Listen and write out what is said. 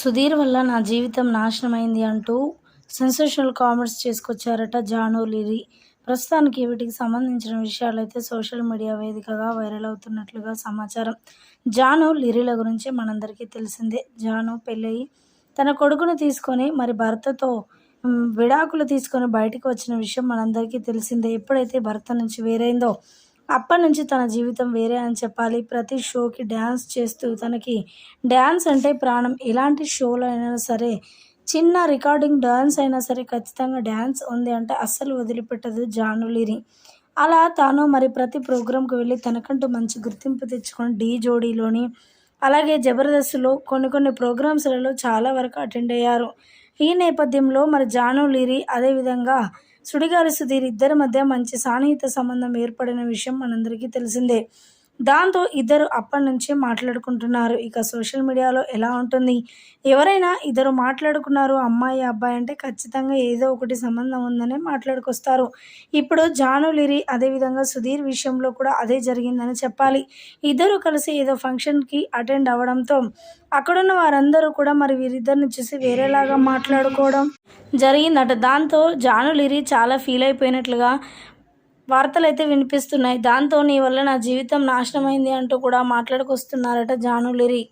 సుధీర్ వల్ల నా జీవితం నాశనమైంది అంటూ సెన్సేషనల్ కామెంట్స్ చేసుకొచ్చారట జాను లిరి. ప్రస్తుతానికి వీటికి సంబంధించిన విషయాలైతే సోషల్ మీడియా వేదికగా వైరల్ అవుతున్నట్లుగా సమాచారం. జాను లిరిల గురించి మనందరికీ తెలిసిందే. జాను పెళ్ళయి. తన కొడుకును తీసుకొని మరి భర్తతో విడాకులు తీసుకొని బయటకు వచ్చిన విషయం మనందరికీ తెలిసిందే. ఎప్పుడైతే భర్త నుంచి వేరైందో అప్పటి నుంచి తన జీవితం వేరే అని చెప్పాలి. ప్రతి షోకి డ్యాన్స్ చేస్తూ తనకి డ్యాన్స్ అంటే ప్రాణం. ఎలాంటి షోలో అయినా సరే చిన్న రికార్డింగ్ డ్యాన్స్ అయినా సరే ఖచ్చితంగా డ్యాన్స్ ఉంది అంటే అస్సలు వదిలిపెట్టదు జానులిరి అలా తాను మరి ప్రతి ప్రోగ్రాంకి వెళ్ళి తనకంటూ మంచి గుర్తింపు తెచ్చుకొని డీ జోడీలోని అలాగే జబర్దస్త్లో కొన్ని కొన్ని ప్రోగ్రామ్స్లలో చాలా వరకు అటెండ్ అయ్యారు. ఈ నేపథ్యంలో మరి జాను లీరి అదేవిధంగా సుడిగాలి సుధీర్ ఇద్దరి మధ్య మంచి సాన్నిహిత సంబంధం ఏర్పడిన విషయం మనందరికీ తెలిసిందే. దాంతో ఇద్దరు అప్పటి నుంచే మాట్లాడుకుంటున్నారు. ఇక సోషల్ మీడియాలో ఎలా ఉంటుంది? ఎవరైనా ఇద్దరు మాట్లాడుకున్నారు అమ్మాయి అబ్బాయి అంటే ఖచ్చితంగా ఏదో ఒకటి సంబంధం ఉందనే మాట్లాడుకొస్తారు. ఇప్పుడు జాను లిరి అదేవిధంగా సుధీర్ విషయంలో కూడా అదే జరిగిందని చెప్పాలి. ఇద్దరు కలిసి ఏదో ఫంక్షన్కి అటెండ్ అవ్వడంతో అక్కడున్న వారందరూ కూడా మరి వీరిద్దరిని చూసి వేరేలాగా మాట్లాడుకోవడం జరిగిందట. దాంతో జాను లిరి చాలా ఫీల్ అయిపోయినట్లుగా వార్తలు అయితే వినిపిస్తున్నాయి. దాంతో నీ వల్ల నా జీవితం నాశనమైంది అంటూ కూడా మాట్లాడుకొస్తున్నారట జాను లిరి